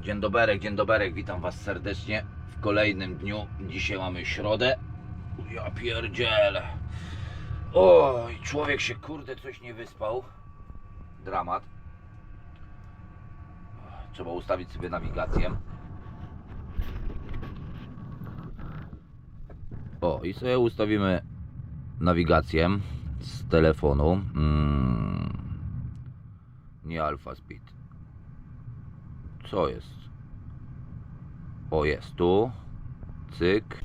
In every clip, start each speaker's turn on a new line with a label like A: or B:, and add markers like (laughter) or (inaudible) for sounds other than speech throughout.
A: Dzień doberek, dzień doberek, witam Was serdecznie w kolejnym dniu. Dzisiaj mamy środę. Ja pierdzielę. Oj, człowiek się kurde coś nie wyspał. Dramat. Trzeba ustawić sobie nawigację. O, i sobie ustawimy nawigację z telefonu. Mm, nie Alpha Speed. Co jest? O, jest tu. Cyk.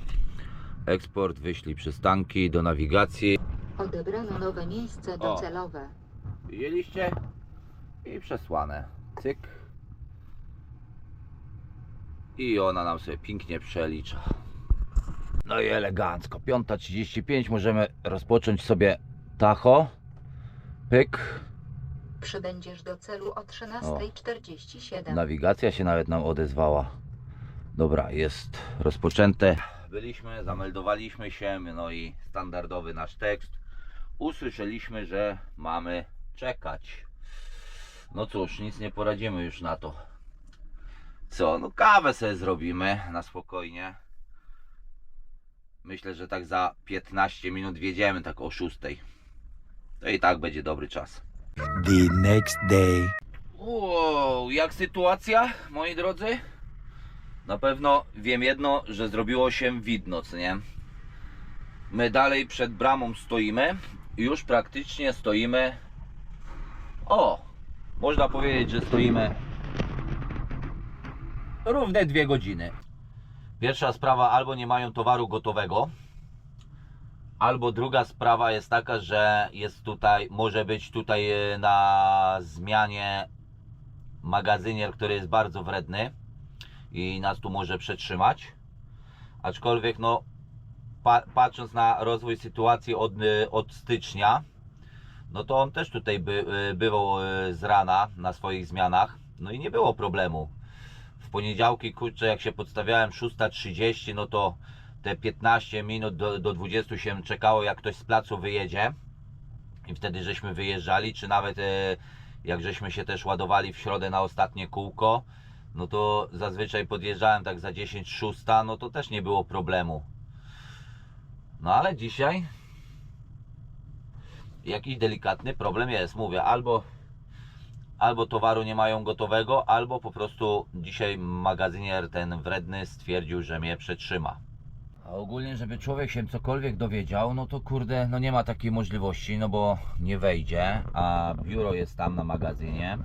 A: Eksport, wyślij przystanki do nawigacji.
B: Odebrano nowe miejsce
A: O.
B: docelowe.
A: Widzieliście? I przesłane. Cyk. I ona nam sobie pięknie przelicza. No i elegancko. 5.35 możemy rozpocząć sobie tacho. Pyk.
B: Przybędziesz do celu o 13.47.
A: Nawigacja się nawet nam odezwała. Dobra, jest rozpoczęte. Byliśmy, zameldowaliśmy się, no i standardowy nasz tekst. Usłyszeliśmy, że mamy czekać. No cóż, nic nie poradzimy już na to. Co, no kawę sobie zrobimy na spokojnie. Myślę, że tak za 15 minut wjedziemy, tak o 6. To i tak będzie dobry czas.
C: The next day.
A: Wow, jak sytuacja, moi drodzy? Na pewno wiem jedno, że zrobiło się widno, co nie? My dalej przed bramą stoimy. Już praktycznie stoimy. O! Można powiedzieć, że stoimy równe dwie godziny. Pierwsza sprawa, albo nie mają towaru gotowego, Albo druga sprawa jest taka, że jest tutaj, może być tutaj e, na zmianie magazynier, który jest bardzo wredny i nas tu może przetrzymać. Aczkolwiek no pa, patrząc na rozwój sytuacji od, e, od stycznia, no to on też tutaj by, e, bywał z rana na swoich zmianach, no i nie było problemu. W poniedziałki, kurczę, jak się podstawiałem 6.30, no to te 15 minut do, do 20 się czekało, jak ktoś z placu wyjedzie. I wtedy żeśmy wyjeżdżali, czy nawet e, jak żeśmy się też ładowali w środę na ostatnie kółko, no to zazwyczaj podjeżdżałem tak za 10 szósta, no to też nie było problemu. No ale dzisiaj jakiś delikatny problem jest, mówię, albo albo towaru nie mają gotowego, albo po prostu dzisiaj magazynier ten wredny stwierdził, że mnie przetrzyma. A ogólnie, żeby człowiek się cokolwiek dowiedział, no to kurde, no nie ma takiej możliwości, no bo nie wejdzie, a biuro jest tam na magazynie.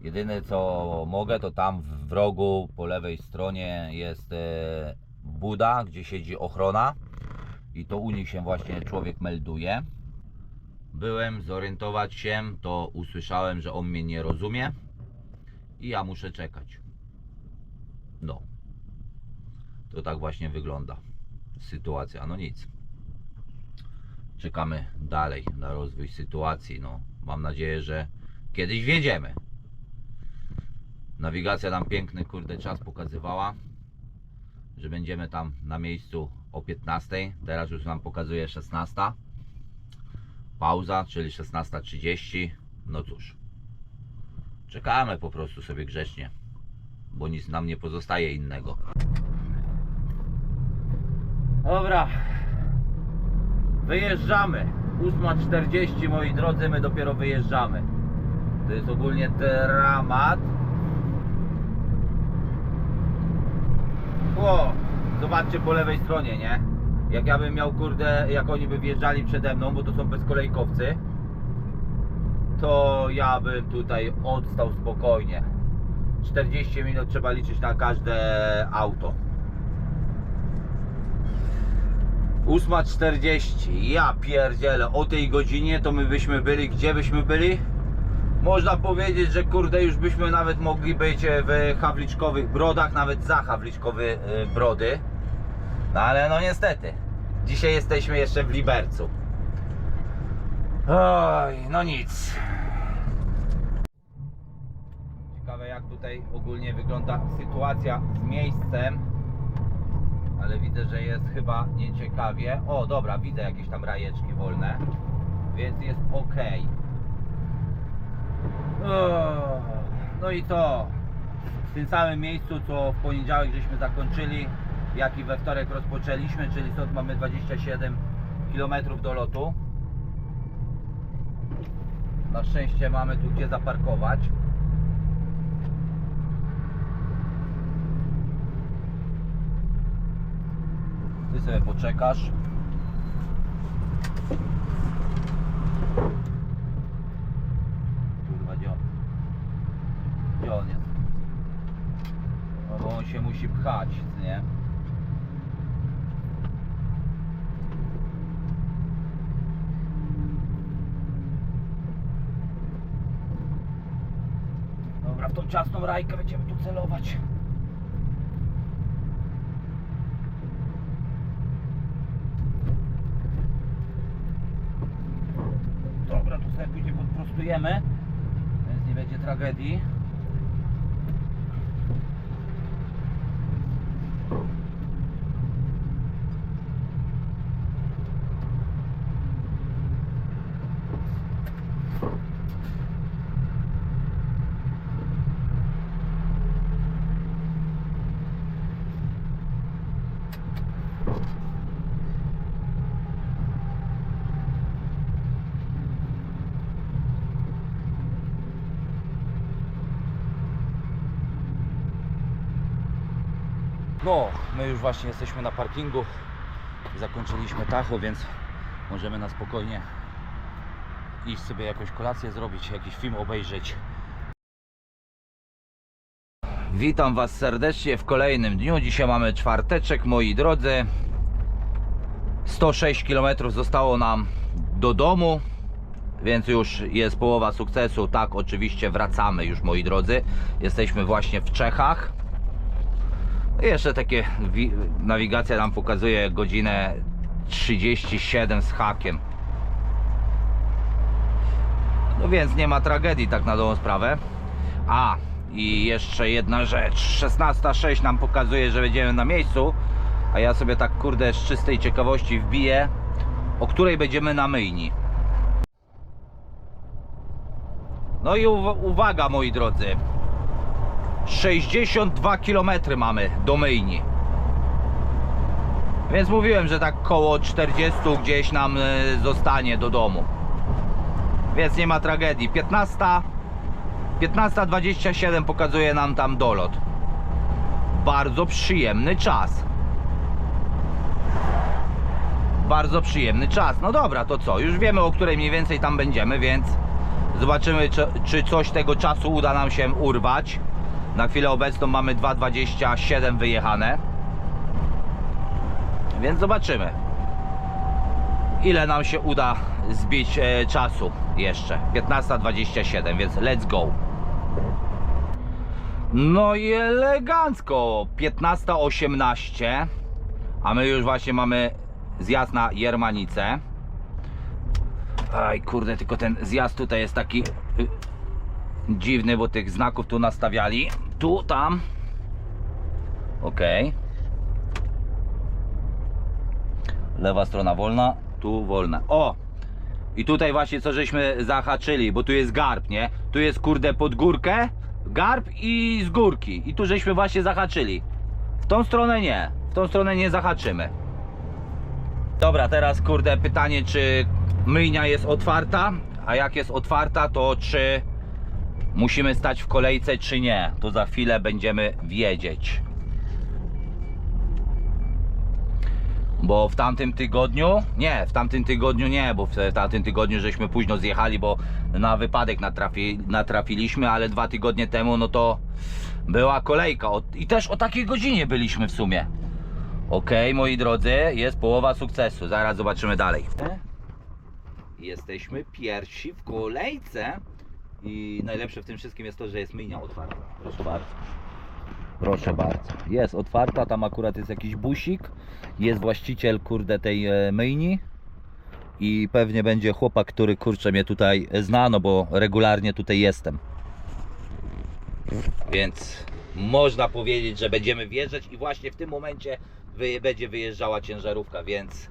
A: Jedyne co mogę, to tam w rogu po lewej stronie jest e, buda, gdzie siedzi ochrona i to u nich się właśnie człowiek melduje. Byłem zorientować się, to usłyszałem, że on mnie nie rozumie i ja muszę czekać. No. To tak właśnie wygląda sytuacja. No nic. Czekamy dalej na rozwój sytuacji. No, mam nadzieję, że kiedyś wiedziemy. Nawigacja nam piękny kurde czas pokazywała, że będziemy tam na miejscu o 15. Teraz już nam pokazuje 16. Pauza, czyli 16.30. No cóż. Czekamy po prostu sobie grzecznie, bo nic nam nie pozostaje innego. Dobra. Wyjeżdżamy. 8.40 moi drodzy, my dopiero wyjeżdżamy. To jest ogólnie dramat. O, zobaczcie po lewej stronie, nie? Jak ja bym miał, kurde, jak oni by wjeżdżali przede mną, bo to są bezkolejkowcy, to ja bym tutaj odstał spokojnie. 40 minut trzeba liczyć na każde auto. 8.40 Ja pierdzielę O tej godzinie to my byśmy byli Gdzie byśmy byli? Można powiedzieć, że kurde już byśmy nawet mogli być e, w Hawliczkowych Brodach Nawet za Hawliczkowe Brody. No ale no niestety Dzisiaj jesteśmy jeszcze w Libercu. Oj, no nic. Ciekawe jak tutaj ogólnie wygląda sytuacja z miejscem ale widzę, że jest chyba nieciekawie. O, dobra, widzę jakieś tam rajeczki wolne, więc jest ok. No i to w tym samym miejscu, co w poniedziałek żeśmy zakończyli, jak i we wtorek rozpoczęliśmy, czyli stąd mamy 27 km do lotu. Na szczęście mamy tu gdzie zaparkować. Ty sobie poczekasz. Kurwa, gdzie on? Gdzie on jest? No bo on się musi pchać, nie? Dobra, w tą ciasną rajkę będziemy tu celować. Dobra, tu sobie podprostujemy, więc nie będzie tragedii. No, my już właśnie jesteśmy na parkingu. Zakończyliśmy tacho, więc możemy na spokojnie iść sobie jakąś kolację zrobić, jakiś film obejrzeć. Witam Was serdecznie w kolejnym dniu. Dzisiaj mamy czwarteczek, moi drodzy. 106 km zostało nam do domu, więc już jest połowa sukcesu. Tak, oczywiście wracamy już, moi drodzy. Jesteśmy właśnie w Czechach. Jeszcze takie wi- nawigacja nam pokazuje godzinę 37 z hakiem. No więc nie ma tragedii tak na dobrą sprawę. A i jeszcze jedna rzecz. 16.06 nam pokazuje, że będziemy na miejscu. A ja sobie tak kurde z czystej ciekawości wbiję, o której będziemy na myjni. No i uw- uwaga moi drodzy. 62 km mamy do myjni. Więc mówiłem, że tak koło 40 gdzieś nam e, zostanie do domu. Więc nie ma tragedii. 15 15.27 pokazuje nam tam dolot. Bardzo przyjemny czas. Bardzo przyjemny czas. No dobra, to co? Już wiemy o której mniej więcej tam będziemy, więc zobaczymy czy, czy coś tego czasu uda nam się urwać. Na chwilę obecną mamy 2.27 wyjechane. Więc zobaczymy. Ile nam się uda zbić e, czasu jeszcze. 15.27, więc let's go. No i elegancko. 15.18. A my już właśnie mamy zjazd na Jermanicę. Aj kurde, tylko ten zjazd tutaj jest taki y, dziwny, bo tych znaków tu nastawiali. Tu, tam. Ok. Lewa strona wolna, tu wolna. O! I tutaj właśnie co żeśmy zahaczyli, bo tu jest garb, nie? Tu jest kurde pod górkę, garb i z górki. I tu żeśmy właśnie zahaczyli. W tą stronę nie. W tą stronę nie zahaczymy. Dobra, teraz kurde pytanie, czy myjnia jest otwarta? A jak jest otwarta, to czy musimy stać w kolejce, czy nie? To za chwilę będziemy wiedzieć. Bo w tamtym tygodniu, nie, w tamtym tygodniu nie, bo w tamtym tygodniu żeśmy późno zjechali, bo na wypadek natrafi, natrafiliśmy, ale dwa tygodnie temu, no to była kolejka. I też o takiej godzinie byliśmy w sumie. Ok, moi drodzy, jest połowa sukcesu. Zaraz zobaczymy dalej. Jesteśmy pierwsi w kolejce. I najlepsze w tym wszystkim jest to, że jest myjnia otwarta. Proszę bardzo. Proszę bardzo. Jest otwarta, tam akurat jest jakiś busik. Jest właściciel, kurde, tej e, myjni. I pewnie będzie chłopak, który kurczę mnie tutaj zna, no bo regularnie tutaj jestem. Więc można powiedzieć, że będziemy wjeżdżać i właśnie w tym momencie wy, będzie wyjeżdżała ciężarówka, więc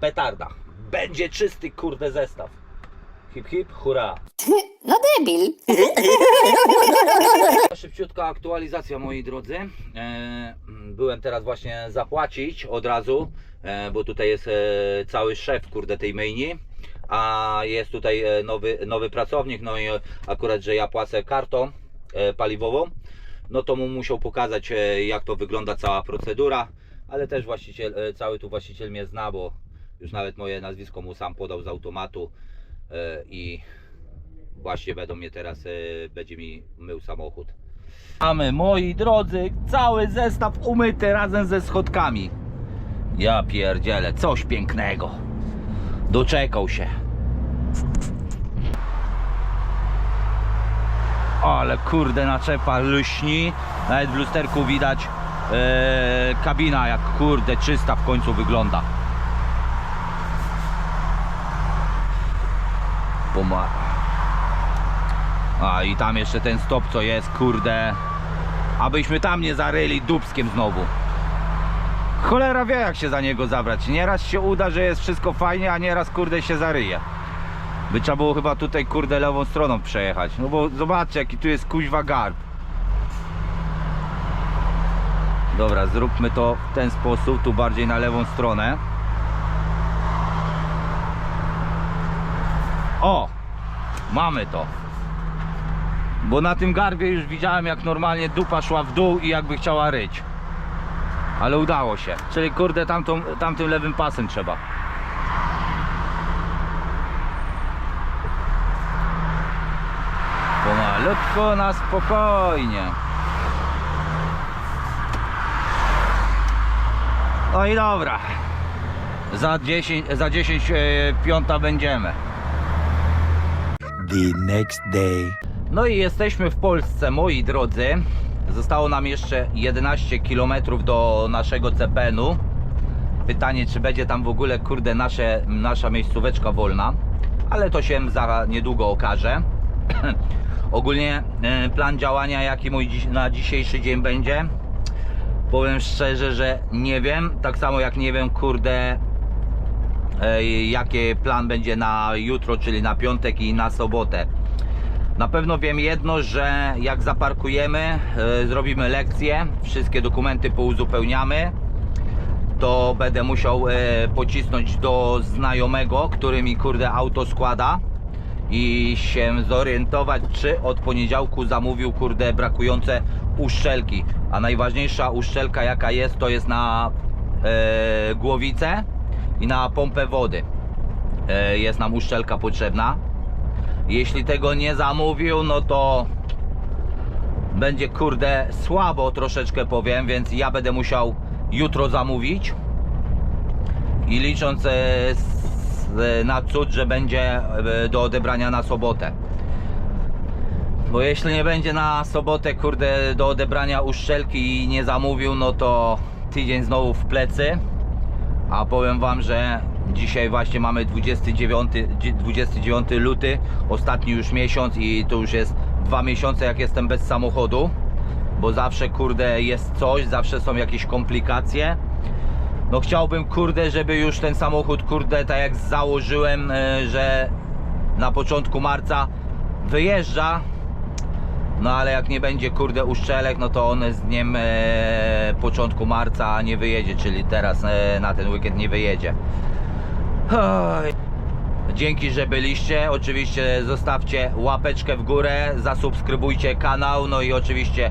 A: petarda. Będzie czysty kurde zestaw. Hip hip, hurra. (laughs)
D: No debil. (laughs)
A: szybciutka aktualizacja moi drodzy. E, byłem teraz właśnie zapłacić od razu, e, bo tutaj jest e, cały szef kurde tej myjni. A jest tutaj e, nowy, nowy pracownik, no i e, akurat, że ja płacę kartą e, paliwową, no to mu musiał pokazać e, jak to wygląda cała procedura, ale też właściciel, e, cały tu właściciel mnie zna, bo już nawet moje nazwisko mu sam podał z automatu i właśnie będą mnie teraz, e, będzie mi mył samochód. Mamy, moi drodzy, cały zestaw umyty razem ze schodkami. Ja pierdzielę, coś pięknego. Doczekał się. Ale kurde naczepa lśni. Nawet w lusterku widać e, kabina jak kurde czysta w końcu wygląda. A i tam jeszcze ten stop co jest, kurde. Abyśmy tam nie zaryli dubskiem znowu. Cholera wie jak się za niego zabrać. Nieraz się uda, że jest wszystko fajnie, a nieraz kurde się zaryje. By trzeba było chyba tutaj kurde lewą stroną przejechać. No bo zobaczcie jaki tu jest kuźwa garb. Dobra, zróbmy to w ten sposób, tu bardziej na lewą stronę. O! Mamy to. Bo na tym garbie już widziałem jak normalnie dupa szła w dół i jakby chciała ryć. Ale udało się. Czyli kurde tamtą, tamtym lewym pasem trzeba. Pomalutko na spokojnie. No i dobra. Za 10, za 10 e, piąta będziemy.
C: The next day.
A: No i jesteśmy w Polsce, moi drodzy. Zostało nam jeszcze 11 km do naszego CPN-u. Pytanie, czy będzie tam w ogóle, kurde, nasze, nasza miejscóweczka wolna. Ale to się za niedługo okaże. (clears throat) Ogólnie e, plan działania, jaki mój na dzisiejszy dzień będzie, powiem szczerze, że nie wiem. Tak samo jak nie wiem, kurde, jaki plan będzie na jutro, czyli na piątek i na sobotę. Na pewno wiem jedno, że jak zaparkujemy, e, zrobimy lekcję, wszystkie dokumenty pouzupełniamy, to będę musiał e, pocisnąć do znajomego, który mi kurde auto składa i się zorientować, czy od poniedziałku zamówił kurde brakujące uszczelki. A najważniejsza uszczelka jaka jest, to jest na e, głowicę i na pompę wody. E, jest nam uszczelka potrzebna. Jeśli tego nie zamówił, no to będzie kurde słabo troszeczkę powiem, więc ja będę musiał jutro zamówić i licząc e, e, na cud, że będzie do odebrania na sobotę. Bo jeśli nie będzie na sobotę kurde do odebrania uszczelki i nie zamówił, no to tydzień znowu w plecy. A powiem wam, że dzisiaj właśnie mamy 29, dzie- 29 luty, ostatni już miesiąc i to już jest dwa miesiące jak jestem bez samochodu. Bo zawsze kurde jest coś, zawsze są jakieś komplikacje. No chciałbym kurde, żeby już ten samochód kurde tak jak założyłem, e, że na początku marca wyjeżdża. No ale jak nie będzie kurde uszczelek, no to on z dniem e, początku marca nie wyjedzie, czyli teraz e, na ten weekend nie wyjedzie. Oj. Dzięki, że byliście. Oczywiście zostawcie łapeczkę w górę, zasubskrybujcie kanał, no i oczywiście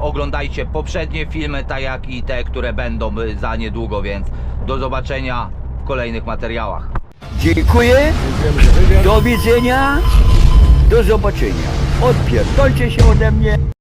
A: oglądajcie poprzednie filmy, tak jak i te, które będą za niedługo, więc do zobaczenia w kolejnych materiałach.
D: Dziękuję. Do widzenia. Do zobaczenia. Odpierdolcie się ode mnie.